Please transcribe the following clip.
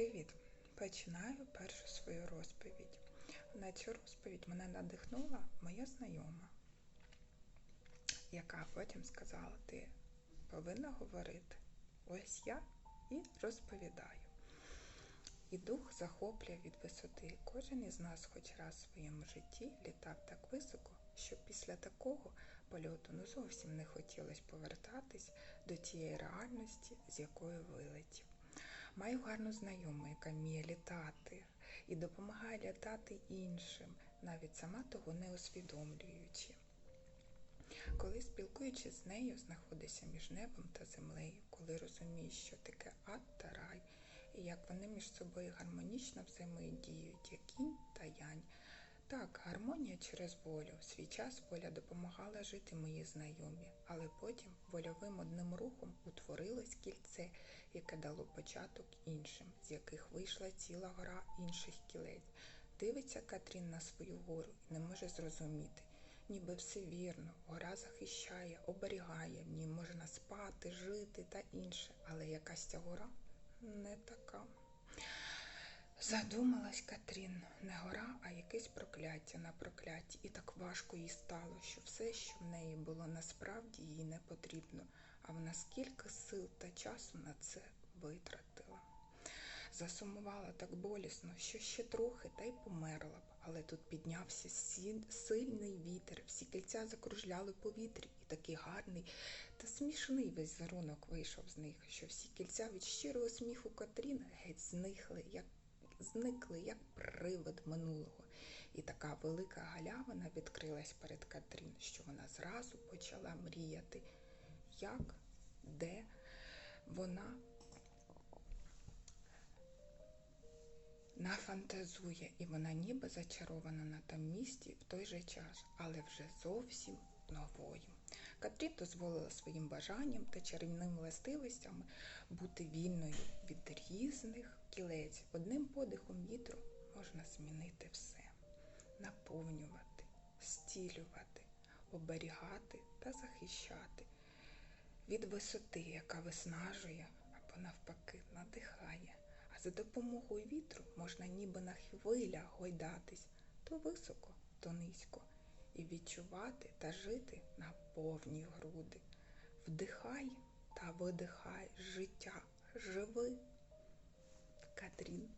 Привіт! Починаю першу свою розповідь. На цю розповідь мене надихнула моя знайома, яка потім сказала: ти повинна говорити. Ось я і розповідаю. І дух захоплює від висоти. Кожен із нас хоч раз в своєму житті літав так високо, що після такого польоту ну зовсім не хотілося повертатись до тієї реальності, з якою вилетів. Маю гарну знайому, яка вміє літати і допомагає літати іншим, навіть сама того не усвідомлюючи. Коли спілкуючись з нею, знаходишся між небом та землею, коли розумієш, що таке ад та рай, і як вони між собою гармонічно взаємодіють, як кінь та янь. Так, гармонія через волю. В свій час воля допомагала жити моїй знайомі, але потім вольовим одним рухом утворилось кільце, яке дало початок іншим, з яких вийшла ціла гора інших кілець. Дивиться Катрін на свою гору і не може зрозуміти. Ніби все вірно, гора захищає, оберігає, в ній можна спати, жити та інше, але якась ця гора не така. Задумалась Катрін, не гора, а якесь прокляття на прокляття. І так важко їй стало, що все, що в неї було насправді їй не потрібно, а вона скільки сил та часу на це витратила. Засумувала так болісно, що ще трохи та й померла б, але тут піднявся сильний вітер, всі кільця закружляли повітрі, і такий гарний та смішний візерунок вийшов з них, що всі кільця від щирого сміху Катрін геть зникли, як зникли, як привид минулого. І така велика галявина відкрилась перед Катрін, що вона зразу почала мріяти, як, де вона нафантазує, і вона ніби зачарована на тому місці в той же час, але вже зовсім новою. Катрін дозволила своїм бажанням та чарівним властивостями бути вільною від різних кілець. Одним подихом вітру можна змінити все, наповнювати, стілювати, оберігати та захищати від висоти, яка виснажує або навпаки надихає. А за допомогою вітру можна ніби на хвилях гойдатись то високо, то низько, і відчувати та жити на повні груди. Вдихай та видихай життя, живи. Катрін